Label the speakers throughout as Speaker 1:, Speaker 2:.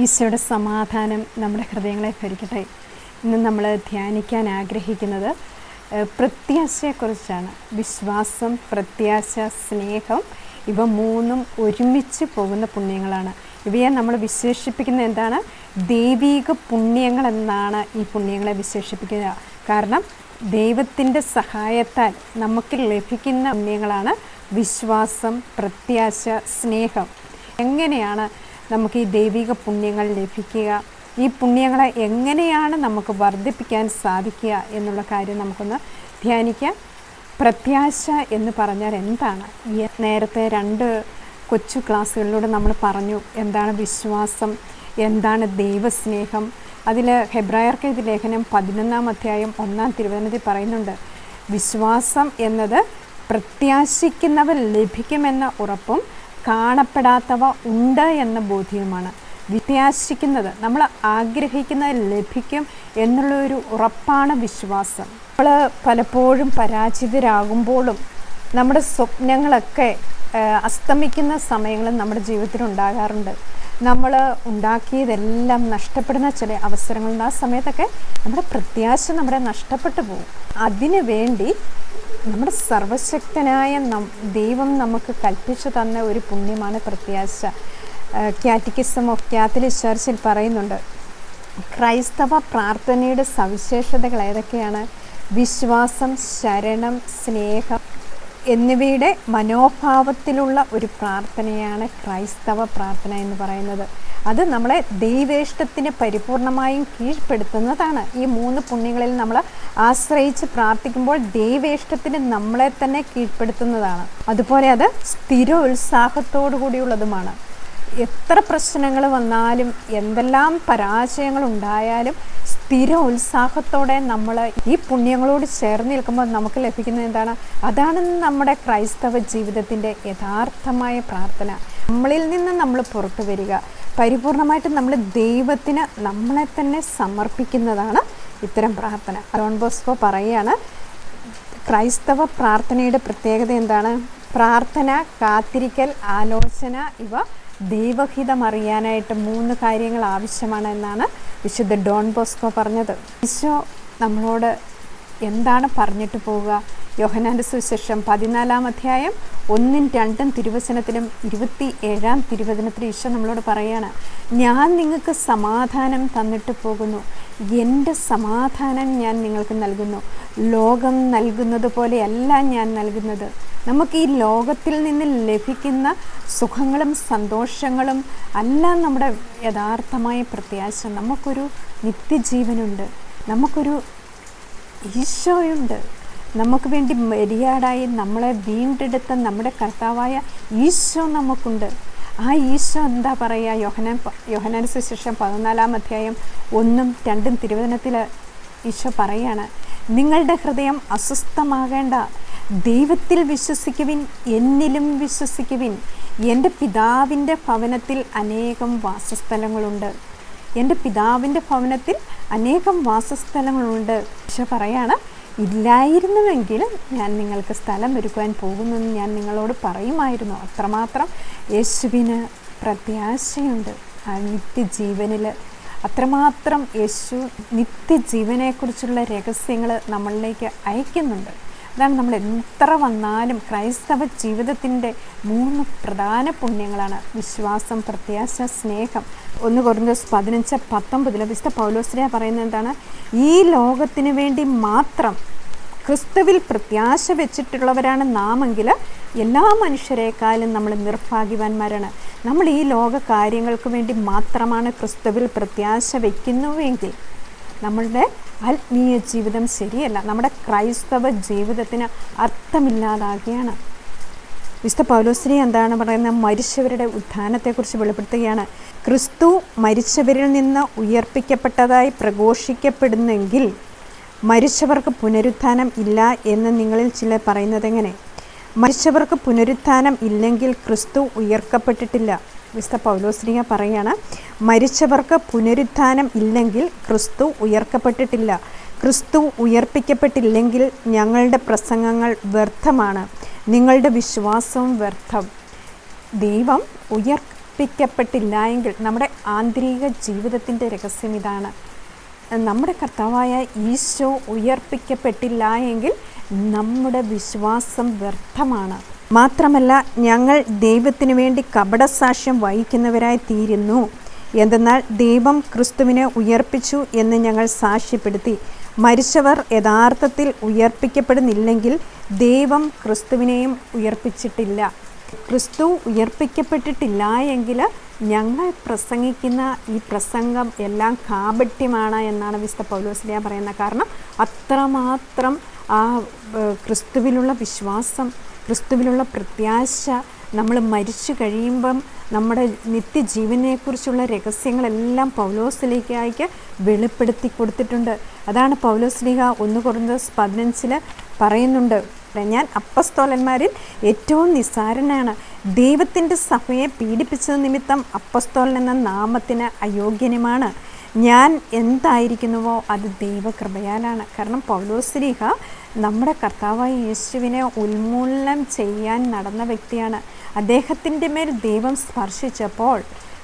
Speaker 1: ഈശോയുടെ സമാധാനം നമ്മുടെ ഹൃദയങ്ങളെ ഭരിക്കട്ടെ. ഇന്ന് നമ്മൾ ധ്യാനിക്കാൻ ആഗ്രഹിക്കുന്നത് പ്രത്യാശയെക്കുറിച്ചാണ്. വിശ്വാസം പ്രത്യാശ സ്നേഹം ഇവ മൂന്നും ഒരുമിച്ച് പോകുന്ന പുണ്യങ്ങളാണ്. ഇവയെ നമ്മൾ വിശേഷിപ്പിക്കുന്ന എന്താണ്? ദൈവീക പുണ്യങ്ങൾ എന്നാണ് ഈ പുണ്യങ്ങളെ വിശേഷിപ്പിക്കുക. കാരണം ദൈവത്തിന്റെ സഹായത്താൽ നമുക്ക് ലഭിക്കുന്ന പുണ്യങ്ങളാണ് വിശ്വാസം പ്രത്യാശ സ്നേഹം. എങ്ങനെയാണ് നമുക്ക് ഈ ദൈവിക പുണ്യങ്ങൾ ലഭിക്കുക. ഈ പുണ്യങ്ങളെ എങ്ങനെയാണ് നമുക്ക് വർദ്ധിപ്പിക്കാൻ സാധിക്കുക എന്നുള്ള കാര്യം നമുക്കൊന്ന് ധ്യാനിക്കാം. പ്രത്യാശ എന്ന് പറഞ്ഞാൽ എന്താണ്? നേരത്തെ രണ്ട് കൊച്ചു ക്ലാസ്സുകളിലൂടെ നമ്മൾ പറഞ്ഞു എന്താണ് വിശ്വാസം എന്താണ് ദൈവസ്നേഹം. അതിൽ ഹെബ്രായർക്ക് ഇത് ലേഖനം പതിനൊന്നാം അധ്യായം ഒന്നാം തിരുവനന്തപുരത്തിൽ പറയുന്നുണ്ട് വിശ്വാസം എന്നത് പ്രത്യാശിക്കുന്നവർ ലഭിക്കുമെന്ന ഉറപ്പും കാണപ്പെടാത്തവ ഉണ്ട് എന്ന ബോധ്യമാണ് വിത്യാസിക്കുന്നത് നമ്മൾ ആഗ്രഹിക്കുന്നത് ലഭിക്കും എന്നുള്ള ഒരു ഉറപ്പാണ് വിശ്വാസം. നമ്മൾ പലപ്പോഴും പരാജിതരാകുമ്പോഴും നമ്മുടെ സ്വപ്നങ്ങളൊക്കെ അസ്തമിക്കുന്ന സമയങ്ങളും നമ്മുടെ ജീവിതത്തിൽ ഉണ്ടാകാറുണ്ട്. നമ്മൾ ഉണ്ടാക്കിയതെല്ലാം നഷ്ടപ്പെടുന്ന ചില അവസരങ്ങളുണ്ട്. ആ സമയത്തൊക്കെ നമ്മുടെ പ്രത്യാശ നമ്മുടെ നഷ്ടപ്പെട്ടു പോകും. അതിനു വേണ്ടി നമ്മുടെ സർവശക്തനായ നം ദൈവം നമുക്ക് കൽപ്പിച്ചു തന്ന ഒരു പുണ്യമാണ് പ്രത്യാശ. കാറ്റിക്കിസം ഓഫ് കാത്തലിക് ചർച്ചിൽ പറയുന്നുണ്ട് ക്രൈസ്തവ പ്രാർത്ഥനയുടെ സവിശേഷതകൾ ഏതൊക്കെയാണ്? വിശ്വാസം ശരണം സ്നേഹം എന്നിവയുടെ മനോഭാവത്തിലുള്ള ഒരു പ്രാർത്ഥനയാണ് ക്രൈസ്തവ പ്രാർത്ഥന എന്ന് പറയുന്നത്. അത് നമ്മളെ ദൈവേഷ്ടത്തിന് പരിപൂർണമായും കീഴ്പ്പെടുത്തുന്നതാണ്. ഈ മൂന്ന് പുണ്യങ്ങളിൽ നമ്മൾ ആശ്രയിച്ച് പ്രാർത്ഥിക്കുമ്പോൾ ദൈവേഷ്ടത്തിന് നമ്മളെ തന്നെ കീഴ്പ്പെടുത്തുന്നതാണ്. അതുപോലെ അത് സ്ഥിര ഉത്സാഹത്തോടു കൂടിയുള്ളതുമാണ്. എത്ര പ്രശ്നങ്ങൾ വന്നാലും എന്തെല്ലാം പരാജയങ്ങൾ ഉണ്ടായാലും സ്ഥിര ഉത്സാഹത്തോടെ നമ്മൾ ഈ പുണ്യങ്ങളോട് ചേർന്ന് നിൽക്കുമ്പോൾ നമുക്ക് ലഭിക്കുന്നത് എന്താണ്? അതാണ് നമ്മുടെ ക്രൈസ്തവ ജീവിതത്തിന്റെ യഥാർത്ഥമായ പ്രാർത്ഥന. നമ്മളിൽ നിന്ന് നമ്മൾ പുറത്തു വരിക. പരിപൂർണമായിട്ട് നമ്മൾ ദൈവത്തിന് നമ്മളെ തന്നെ സമർപ്പിക്കുന്നതാണ് ഇത്തരം പ്രാർത്ഥന. ഡോൺ ബോസ്കോ പറയുകയാണ് ക്രൈസ്തവ പ്രാർത്ഥനയുടെ പ്രത്യേകത എന്താണ്? പ്രാർത്ഥന കാത്തിരിക്കൽ ആലോചന ഇവ ദൈവഹിതം അറിയാനായിട്ട് മൂന്ന് കാര്യങ്ങൾ ആവശ്യമാണ് എന്നാണ് വിശുദ്ധ ഡോൺ ബോസ്കോ പറഞ്ഞത്. ഈശോ നമ്മളോട് എന്താണ് പറഞ്ഞിട്ട് പോവുക? യോഹനാന്റെ സുവിശേഷം പതിനാലാം അധ്യായം ഒന്നും രണ്ടും തിരുവചനത്തിലും ഇരുപത്തി ഏഴാം തിരുവചനത്തിലും ഈശോ നമ്മളോട് പറയാണ് ഞാൻ നിങ്ങൾക്ക് സമാധാനം തന്നിട്ട് പോകുന്നു. എന്റെ സമാധാനം ഞാൻ നിങ്ങൾക്ക് നൽകുന്നു. ലോകം നൽകുന്നത് പോലെയല്ല ഞാൻ നൽകുന്നത്. നമുക്ക് ഈ ലോകത്തിൽ നിന്ന് ലഭിക്കുന്ന സുഖങ്ങളും സന്തോഷങ്ങളും അല്ല നമ്മുടെ യഥാർത്ഥമായ പ്രത്യാശ. നമുക്കൊരു നിത്യജീവനുണ്ട്. നമുക്കൊരു ഈശോയുണ്ട്. നമുക്ക് വേണ്ടി മര്യാടായി നമ്മളെ വീണ്ടെടുത്ത നമ്മുടെ കർത്താവായ ഈശോ നമുക്കുണ്ട്. ആ ഈശോ എന്താ പറയുക? യോഹനാൻ യോഹനാൻ സുശേഷം പതിനാലാം അധ്യായം ഒന്നും രണ്ടും തിരുവചനത്തിൽ ഈശോ പറയാണ് നിങ്ങളുടെ ഹൃദയം അസ്വസ്ഥമാകേണ്ട. ദൈവത്തിൽ വിശ്വസിക്കുവിൻ എന്നിലും വിശ്വസിക്കുവിൻ. എന്റെ പിതാവിന്റെ ഭവനത്തിൽ അനേകം വാസസ്ഥലങ്ങളുണ്ട്. എന്റെ പിതാവിന്റെ ഭവനത്തിൽ അനേകം വാസസ്ഥലങ്ങളുണ്ട്. ഈശോ പറയാണ് ഇല്ലായിരുന്നുവെങ്കിൽ ഞാൻ നിങ്ങൾക്ക് സ്ഥലം ഒരുക്കുവാൻ പോകുന്നെന്ന് ഞാൻ നിങ്ങളോട് പറയുമായിരുന്നു. അത്രമാത്രം യേശുവിന് പ്രത്യാശയുണ്ട്. ആ നിത്യജീവനിൽ അത്രമാത്രം യേശു നിത്യജീവനെക്കുറിച്ചുള്ള രഹസ്യങ്ങൾ നമ്മളിലേക്ക് അയക്കുന്നുണ്ട്. അതാണ് നമ്മൾ എത്ര വന്നാലും ക്രൈസ്തവ ജീവിതത്തിന്റെ മൂന്ന് പ്രധാന പുണ്യങ്ങളാണ്. വിശ്വാസം പ്രത്യാശ സ്നേഹം. ഒന്ന് കുറഞ്ഞ പതിനഞ്ച് പത്തൊമ്പതിൽ വിശുദ്ധ പൗലോസ്രിയ പറയുന്നത് എന്താണ്? ഈ ലോകത്തിന് വേണ്ടി മാത്രം ക്രിസ്തുവിൽ പ്രത്യാശ വെച്ചിട്ടുള്ളവരാണ് നാമെങ്കിൽ എല്ലാ മനുഷ്യരെക്കാളും നമ്മൾ നിർഭാഗ്യവാന്മാരാണ്. നമ്മൾ ഈ ലോക കാര്യങ്ങൾക്ക് വേണ്ടി മാത്രമാണ് ക്രിസ്തുവിൽ പ്രത്യാശ വയ്ക്കുന്നുവെങ്കിൽ നമ്മളുടെ ആത്മീയ ജീവിതം ശരിയല്ല. നമ്മുടെ ക്രൈസ്തവ ജീവിതത്തിന് അർത്ഥമില്ലാതാകുകയാണ് വിശുദ്ധ പൗലോശ്രീ എന്താണ് പറയുന്നത്? മരിച്ചവരുടെ ഉത്ഥാനത്തെക്കുറിച്ച് വെളിപ്പെടുത്തുകയാണ്. ക്രിസ്തു മരിച്ചവരിൽ നിന്ന് ഉയർപ്പിക്കപ്പെട്ടതായി പ്രഘോഷിക്കപ്പെടുന്നെങ്കിൽ മരിച്ചവർക്ക് പുനരുത്ഥാനം ഇല്ല എന്ന് നിങ്ങളിൽ ചിലർ പറയുന്നത് എങ്ങനെ? മരിച്ചവർക്ക് പുനരുത്ഥാനം ഇല്ലെങ്കിൽ ക്രിസ്തു ഉയർക്കപ്പെട്ടിട്ടില്ല. വിശുദ്ധ പൗലോസ്ലിംഗ പറയാണ് മരിച്ചവർക്ക് പുനരുത്ഥാനം ഇല്ലെങ്കിൽ ക്രിസ്തു ഉയർക്കപ്പെട്ടിട്ടില്ല. ക്രിസ്തു ഉയർപ്പിക്കപ്പെട്ടില്ലെങ്കിൽ ഞങ്ങളുടെ പ്രസംഗങ്ങൾ വ്യർത്ഥമാണ്. നിങ്ങളുടെ വിശ്വാസവും വ്യർത്ഥം. ദൈവം ഉയർ ഉയർപ്പിക്കപ്പെട്ടില്ല എങ്കിൽ നമ്മുടെ ആന്തരിക ജീവിതത്തിന്റെ രഹസ്യം ഇതാണ്. നമ്മുടെ കർത്താവായ ഈശോ ഉയർപ്പിക്കപ്പെട്ടില്ല എങ്കിൽ നമ്മുടെ വിശ്വാസം വ്യർത്ഥമാണ്. മാത്രമല്ല ഞങ്ങൾ ദൈവത്തിനു വേണ്ടി കപടസാക്ഷ്യം വഹിക്കുന്നവരായി തീരുന്നു. എന്തെന്നാൽ ദൈവം ക്രിസ്തുവിനെ ഉയർപ്പിച്ചു എന്ന് ഞങ്ങൾ സാക്ഷ്യപ്പെടുത്തി. മരിച്ചവർ യഥാർത്ഥത്തിൽ ഉയർപ്പിക്കപ്പെടുന്നില്ലെങ്കിൽ ദൈവം ക്രിസ്തുവിനെയും ഉയർപ്പിച്ചിട്ടില്ല. ക്രിസ്തു ഉയർപ്പിക്കപ്പെട്ടിട്ടില്ല എങ്കിൽ ഞങ്ങൾ പ്രസംഗിക്കുന്ന ഈ പ്രസംഗം എല്ലാം കാപട്യമാണ് എന്നാണ് വിശുദ്ധ പൗലോസ്ലിയ പറയുന്നത്. കാരണം അത്രമാത്രം ആ ക്രിസ്തുവിലുള്ള വിശ്വാസം ക്രിസ്തുവിലുള്ള പ്രത്യാശ നമ്മൾ മരിച്ചു കഴിയുമ്പം നമ്മുടെ നിത്യജീവനെക്കുറിച്ചുള്ള രഹസ്യങ്ങളെല്ലാം പൗലോസ്ലിഹയ്ക്ക് വെളിപ്പെടുത്തി കൊടുത്തിട്ടുണ്ട്. അതാണ് പൗലോസ്ലിഹ ഒന്ന് കുറഞ്ഞ പതിനഞ്ചിൽ പറയുന്നുണ്ട്. ഞാൻ അപ്പസ്തോലന്മാരിൽ ഏറ്റവും നിസ്സാരനാണ്. ദൈവത്തിന്റെ സഭയെ പീഡിപ്പിച്ചത് നിമിത്തം അപ്പസ്തോലൻ എന്ന നാമത്തിന് അയോഗ്യനുമാണ്. ഞാൻ എന്തായിരിക്കുന്നുവോ അത് ദൈവകൃപയാലാണ്. കാരണം പൗലോസ്ലിഹ നമ്മുടെ കർത്താവായ യേശുവിനെ ഉന്മൂലനം ചെയ്യാൻ നടന്ന വ്യക്തിയാണ്. അദ്ദേഹത്തിന്റെ മേൽ ദൈവം സ്പർശിച്ചപ്പോൾ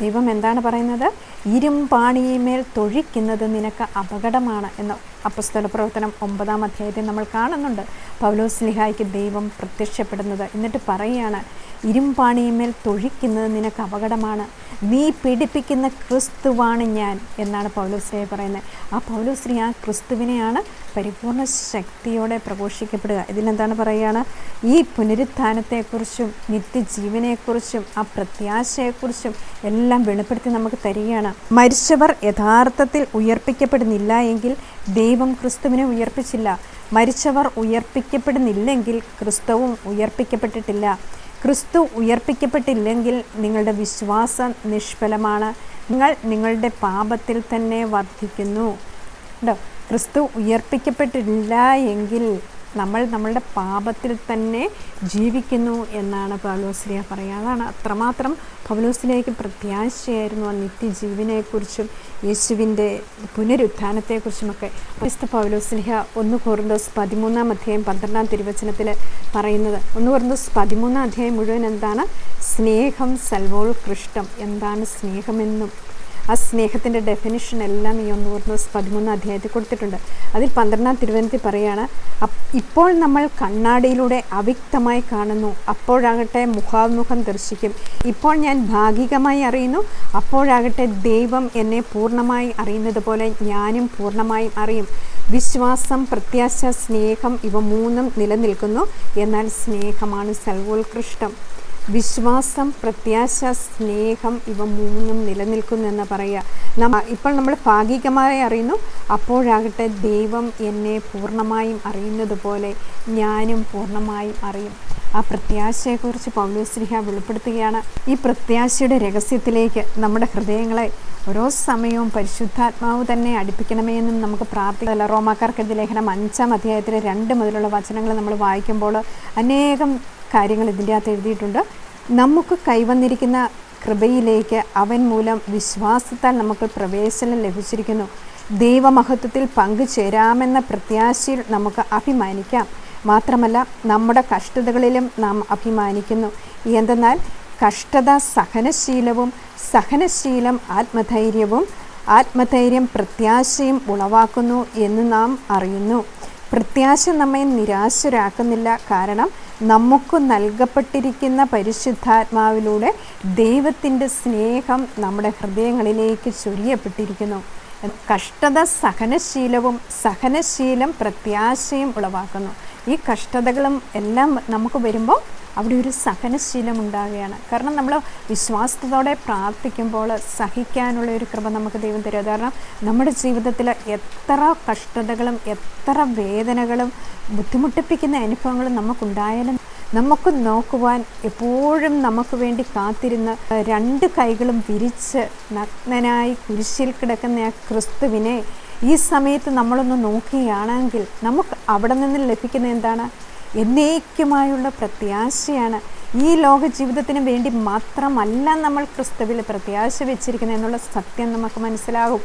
Speaker 1: ദൈവം എന്താണ് പറയുന്നത്? ഇരുമ്പാണിയമേൽ തൊഴിക്കുന്നത് നിനക്ക് അപകടമാണ് എന്ന് അപ്പസ്തല പ്രവർത്തനം ഒമ്പതാം അധ്യായത്തിൽ നമ്മൾ കാണുന്നുണ്ട്. പൗലോസ് പൗലോസ്ലിഹായ്ക്ക് ദൈവം പ്രത്യക്ഷപ്പെടുന്നത് എന്നിട്ട് പറയുകയാണ് ഇരുമ്പാണിയമേൽ തൊഴിക്കുന്നത് നിനക്ക് അപകടമാണ്. നീ പീഡിപ്പിക്കുന്ന ക്രിസ്തുവാണ് ഞാൻ എന്നാണ് പൗലോസ്ലിഹ പറയുന്നത്. ആ പൗലോസ്ലിഹ ആ ക്രിസ്തുവിനെയാണ് പരിപൂർണ ശക്തിയോടെ പ്രഘോഷിക്കപ്പെടുക. ഇതിനെന്താണ് പറയുകയാണ്? ഈ പുനരുത്ഥാനത്തെക്കുറിച്ചും നിത്യജീവനെക്കുറിച്ചും ആ പ്രത്യാശയെക്കുറിച്ചും എല്ലാം വെളിപ്പെടുത്തി നമുക്ക് തരികയാണ്. മരിച്ചവർ യഥാർത്ഥത്തിൽ ഉയർപ്പിക്കപ്പെടുന്നില്ല എങ്കിൽ ദൈവം ക്രിസ്തുവിനെ ഉയർപ്പിച്ചില്ല. മരിച്ചവർ ഉയർപ്പിക്കപ്പെടുന്നില്ലെങ്കിൽ ക്രിസ്തുവും ഉയർപ്പിക്കപ്പെട്ടിട്ടില്ല. ക്രിസ്തു ഉയർപ്പിക്കപ്പെട്ടില്ലെങ്കിൽ നിങ്ങളുടെ വിശ്വാസം നിഷ്ഫലമാണ്. നിങ്ങൾ നിങ്ങളുടെ പാപത്തിൽ തന്നെ വർദ്ധിക്കുന്നു. ഉണ്ടോ ക്രിസ്തു ഉയർപ്പിക്കപ്പെട്ടില്ല എങ്കിൽ നമ്മൾ നമ്മളുടെ പാപത്തിൽ തന്നെ ജീവിക്കുന്നു എന്നാണ് പൗലോസ്ലിയ പറയുക. അതാണ് അത്രമാത്രം പൗലോസ്ലിയയ്ക്ക് പ്രത്യാശയായിരുന്നു ആ നിത്യജീവനെക്കുറിച്ചും യേശുവിന്റെ പുനരുത്ഥാനത്തെക്കുറിച്ചുമൊക്കെ. വിശുദ്ധ പൗലോസ്ലിഹ ഒന്ന് കോറിന്തോസ് പതിമൂന്നാം അധ്യായം പന്ത്രണ്ടാം തിരുവചനത്തിൽ പറയുന്നത് ഒന്ന് കോറിന്തോസ് പതിമൂന്നാം അധ്യായം മുഴുവൻ എന്താണ്? സ്നേഹം സൽവോത്കൃഷ്ടം എന്താണ് സ്നേഹമെന്നും ആ സ്നേഹത്തിന്റെ ഡെഫിനിഷൻ എല്ലാം ഈ ഒന്ന് കോറിന്തോസ് പതിമൂന്നാം അധ്യായത്തിൽ കൊടുത്തിട്ടുണ്ട്. അതിൽ പന്ത്രണ്ടാം തിരുവനന്തപുരത്തിൽ പറയുകയാണ് "അപ്പ് ഇപ്പോൾ നമ്മൾ കണ്ണാടിയിലൂടെ അവ്യക്തമായി കാണുന്നു. അപ്പോഴാകട്ടെ മുഖാമുഖം ദർശിക്കും. ഇപ്പോൾ ഞാൻ ഭാഗികമായി അറിയുന്നു. അപ്പോഴാകട്ടെ ദൈവം എന്നെ പൂർണമായി അറിയുന്നത് പോലെ ഞാനും പൂർണമായും അറിയും. വിശ്വാസം പ്രത്യാശ സ്നേഹം ഇവ മൂന്നും നിലനിൽക്കുന്നു. എന്നാൽ സ്നേഹമാണ് സർവോത്കൃഷ്ടം. വിശ്വാസം പ്രത്യാശ സ്നേഹം ഇവ മൂന്നും നിലനിൽക്കുന്നെന്ന് പറയുക. നമ്മ ഇപ്പോൾ നമ്മൾ ഭാഗികമായി അറിയുന്നു അപ്പോഴാകട്ടെ ദൈവം എന്നെ പൂർണമായും അറിയുന്നത് പോലെ ഞാനും പൂർണമായും അറിയും. ആ പ്രത്യാശയെക്കുറിച്ച് പൗലോസ്ലിഹ വെളിപ്പെടുത്തുകയാണ്. ഈ പ്രത്യാശയുടെ രഹസ്യത്തിലേക്ക് നമ്മുടെ ഹൃദയങ്ങളെ ഓരോ സമയവും പരിശുദ്ധാത്മാവ് തന്നെ അടുപ്പിക്കണമേ എന്നും നമുക്ക് പ്രാർത്ഥിക്കാം. റോമാക്കാർക്കെതിരെ ലേഖനം അഞ്ചാം അധ്യായത്തിലെ രണ്ട് മുതലുള്ള വചനങ്ങൾ നമ്മൾ വായിക്കുമ്പോൾ അനേകം കാര്യങ്ങൾ ഇതിന്റെ അകത്ത് എഴുതിയിട്ടുണ്ട്. നമുക്ക് കൈവന്നിരിക്കുന്ന കൃപയിലേക്ക് അവൻ മൂലം വിശ്വാസത്താൽ നമുക്ക് പ്രവേശനം ലഭിച്ചിരിക്കുന്നു. ദൈവമഹത്വത്തിൽ പങ്കുചേരാമെന്ന പ്രത്യാശയിൽ നമുക്ക് അഭിമാനിക്കാം. മാത്രമല്ല നമ്മുടെ കഷ്ടതകളിലും നാം അഭിമാനിക്കുന്നു. എന്തെന്നാൽ കഷ്ടത സഹനശീലവും സഹനശീലം ആത്മധൈര്യവും ആത്മധൈര്യം പ്രത്യാശയും ഉളവാക്കുന്നു എന്ന് നാം അറിയുന്നു. പ്രത്യാശ നമ്മെ നിരാശരാക്കുന്നില്ല. കാരണം നമുക്ക് നൽകപ്പെട്ടിരിക്കുന്ന പരിശുദ്ധാത്മാവിലൂടെ ദൈവത്തിന്റെ സ്നേഹം നമ്മുടെ ഹൃദയങ്ങളിലേക്ക് ചൊരിയപ്പെട്ടിരിക്കുന്നു. കഷ്ടത സഹനശീലവും സഹനശീലം പ്രത്യാശയും ഉളവാക്കുന്നു. ഈ കഷ്ടതകളും എല്ലാം നമുക്ക് വരുമ്പോൾ അവിടെ ഒരു സഹനശീലം ഉണ്ടാകുകയാണ് കാരണം നമ്മൾ വിശ്വാസത്തോടെ പ്രാർത്ഥിക്കുമ്പോൾ സഹിക്കാനുള്ള ഒരു കൃപ നമുക്ക് ദൈവം തരും. കാരണം നമ്മുടെ ജീവിതത്തിൽ എത്ര കഷ്ടതകളും എത്ര വേദനകളും ബുദ്ധിമുട്ടിപ്പിക്കുന്ന അനുഭവങ്ങളും നമുക്കുണ്ടായാലും നമുക്ക് നോക്കുവാൻ എപ്പോഴും നമുക്ക് വേണ്ടി കാത്തിരുന്ന രണ്ട് കൈകളും വിരിച്ച് നഗ്നനായി കുരിശിൽ കിടക്കുന്ന ആ ക്രിസ്തുവിനെ ഈ സമയത്ത് നമ്മളൊന്ന് നോക്കുകയാണെങ്കിൽ നമുക്ക് അവിടെ നിന്ന് ലഭിക്കുന്ന എന്താണ്? എന്നേക്കുമായുള്ള പ്രത്യാശയാണ്. ഈ ലോക ജീവിതത്തിന് വേണ്ടി മാത്രമല്ല നമ്മൾ ക്രിസ്തുവിൽ പ്രത്യാശ വെച്ചിരിക്കുന്നത് എന്നുള്ള സത്യം നമുക്ക് മനസ്സിലാകും.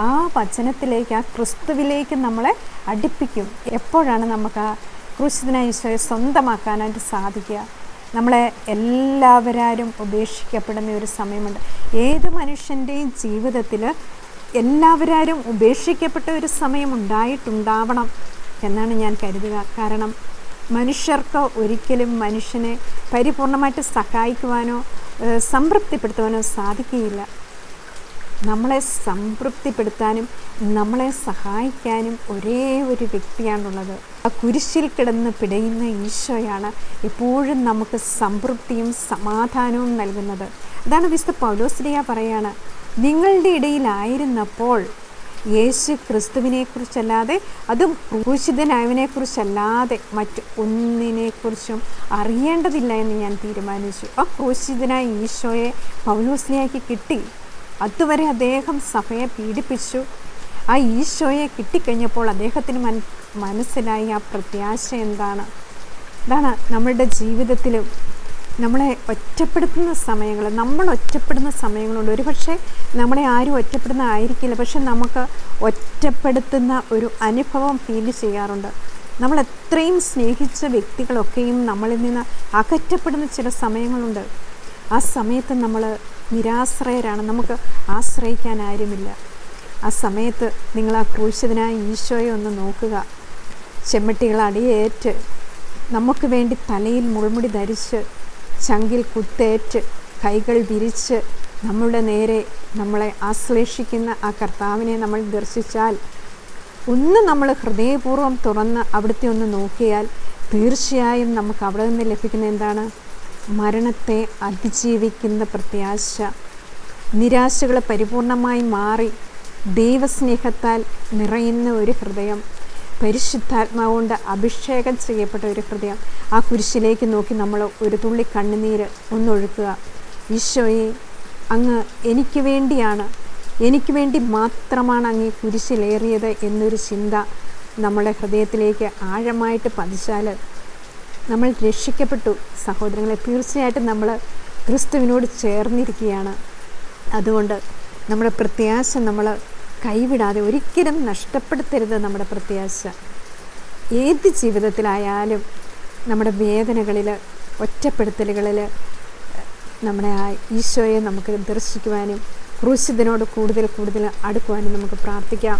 Speaker 1: ആ വചനത്തിലേക്ക് ആ ക്രിസ്തുവിലേക്ക് നമ്മളെ അടുപ്പിക്കും. എപ്പോഴാണ് നമുക്ക് ആ ക്രൂശിതനായ സ്വന്തമാക്കാനായിട്ട് സാധിക്കുക? നമ്മളെ എല്ലാവരും ഉപേക്ഷിക്കപ്പെടുന്ന ഒരു സമയമുണ്ട്. ഏത് മനുഷ്യന്റെയും ജീവിതത്തിൽ എല്ലാവരും ഉപേക്ഷിക്കപ്പെട്ട ഒരു സമയം ഉണ്ടായിട്ടുണ്ടാവണം എന്നാണ് ഞാൻ കരുതുക. കാരണം മനുഷ്യർക്ക് ഒരിക്കലും മനുഷ്യനെ പരിപൂർണമായിട്ട് സഹായിക്കുവാനോ സംതൃപ്തിപ്പെടുത്തുവാനോ സാധിക്കുകയില്ല. നമ്മളെ സംതൃപ്തിപ്പെടുത്താനും നമ്മളെ സഹായിക്കാനും ഒരേ ഒരു വ്യക്തിയാണുള്ളത്. ആ കുരിശിൽ കിടന്ന് പിടയുന്ന ഈശോയാണ് എപ്പോഴും നമുക്ക് സംതൃപ്തിയും സമാധാനവും നൽകുന്നത്. അതാണ് വിശുദ്ധ പൗലോസ്ലിയ പറയാണ് നിങ്ങളുടെ ഇടയിലായിരുന്നപ്പോൾ യേശു ക്രിസ്തുവിനെക്കുറിച്ചല്ലാതെ അതും ക്രൂശിതനായവനെക്കുറിച്ചല്ലാതെ മറ്റ് ഒന്നിനെക്കുറിച്ചും അറിയേണ്ടതില്ല എന്ന് ഞാൻ തീരുമാനിച്ചു. ആ ക്രൂശിതനായ ഈശോയെ പൗലോസ്ലിയാക്കി കിട്ടി. അതുവരെ അദ്ദേഹം സഭയെ പീഡിപ്പിച്ചു. ആ ഈശോയെ കിട്ടിക്കഴിഞ്ഞപ്പോൾ അദ്ദേഹത്തിന് മൻ മനസ്സിലായി ആ പ്രത്യാശ എന്താണ്. അതാണ് നമ്മളുടെ ജീവിതത്തിലും നമ്മളെ ഒറ്റപ്പെടുത്തുന്ന സമയങ്ങൾ നമ്മൾ ഒറ്റപ്പെടുന്ന സമയങ്ങളുണ്ട്. ഒരുപക്ഷെ നമ്മളെ ആരും ഒറ്റപ്പെടുന്ന ആയിരിക്കില്ല പക്ഷെ നമുക്ക് ഒറ്റപ്പെടുത്തുന്ന ഒരു അനുഭവം ഫീൽ ചെയ്യാറുണ്ട്. നമ്മൾ എത്രയും സ്നേഹിച്ച വ്യക്തികളൊക്കെയും നമ്മളിൽ നിന്ന് അകറ്റപ്പെടുന്ന ചില സമയങ്ങളുണ്ട്. ആ സമയത്ത് നമ്മൾ നിരാശ്രയരാണ്. നമുക്ക് ആശ്രയിക്കാൻ ആരുമില്ല. ആ സമയത്ത് നിങ്ങൾ ആ ക്രൂശിതനായ ഈശോയെ ഒന്ന് നോക്കുക. ചെമ്മട്ടികൾ അടിയേറ്റ് നമുക്ക് വേണ്ടി തലയിൽ മുൾമുടി ധരിച്ച് ചങ്കിൽ കുത്തേറ്റ് കൈകൾ വിരിച്ച് നമ്മുടെ നേരെ നമ്മളെ ആശ്ലേഷിക്കുന്ന ആ കർത്താവിനെ നമ്മൾ ദർശിച്ചാൽ ഒന്ന് നമ്മൾ ഹൃദയപൂർവം തുറന്ന് അവിടുത്തെ ഒന്ന് നോക്കിയാൽ തീർച്ചയായും നമുക്ക് അവിടെ നിന്ന് ലഭിക്കുന്ന എന്താണ്? മരണത്തെ അതിജീവിക്കുന്ന പ്രത്യാശ. നിരാശകളെ പരിപൂർണമായി മാറി ദൈവസ്നേഹത്താൽ നിറയുന്ന ഒരു ഹൃദയം പരിശുദ്ധാത്മാവ് കൊണ്ട് അഭിഷേകം ചെയ്യപ്പെട്ട ഒരു ഹൃദയം. ആ കുരിശിലേക്ക് നോക്കി നമ്മൾ ഒരു തുള്ളി കണ്ണുനീര് ഒന്നൊഴുക്കുക. ഈശോയെ അങ്ങ് എനിക്ക് വേണ്ടിയാണ്. എനിക്ക് വേണ്ടി മാത്രമാണ് അങ്ങ് ഈ കുരിശിലേറിയത് എന്നൊരു ചിന്ത നമ്മുടെ ഹൃദയത്തിലേക്ക് ആഴമായിട്ട് പതിച്ചാൽ നമ്മൾ രക്ഷിക്കപ്പെട്ടു. സഹോദരങ്ങളെ തീർച്ചയായിട്ടും നമ്മൾ ക്രിസ്തുവിനോട് ചേർന്നിരിക്കുകയാണ്. അതുകൊണ്ട് നമ്മുടെ പ്രത്യാശ നമ്മൾ കൈവിടാതെ ഒരിക്കലും നഷ്ടപ്പെടുത്തരുത് നമ്മുടെ പ്രത്യാശ. ഏത് ജീവിതത്തിലായാലും നമ്മുടെ വേദനകളിൽ ഒറ്റപ്പെടുത്തലുകളിൽ നമ്മുടെ ആ ഈശോയെ നമുക്ക് ദർശിക്കുവാനും ക്രൂശിതനോട് കൂടുതൽ കൂടുതൽ അടുക്കുവാനും നമുക്ക് പ്രാർത്ഥിക്കാം.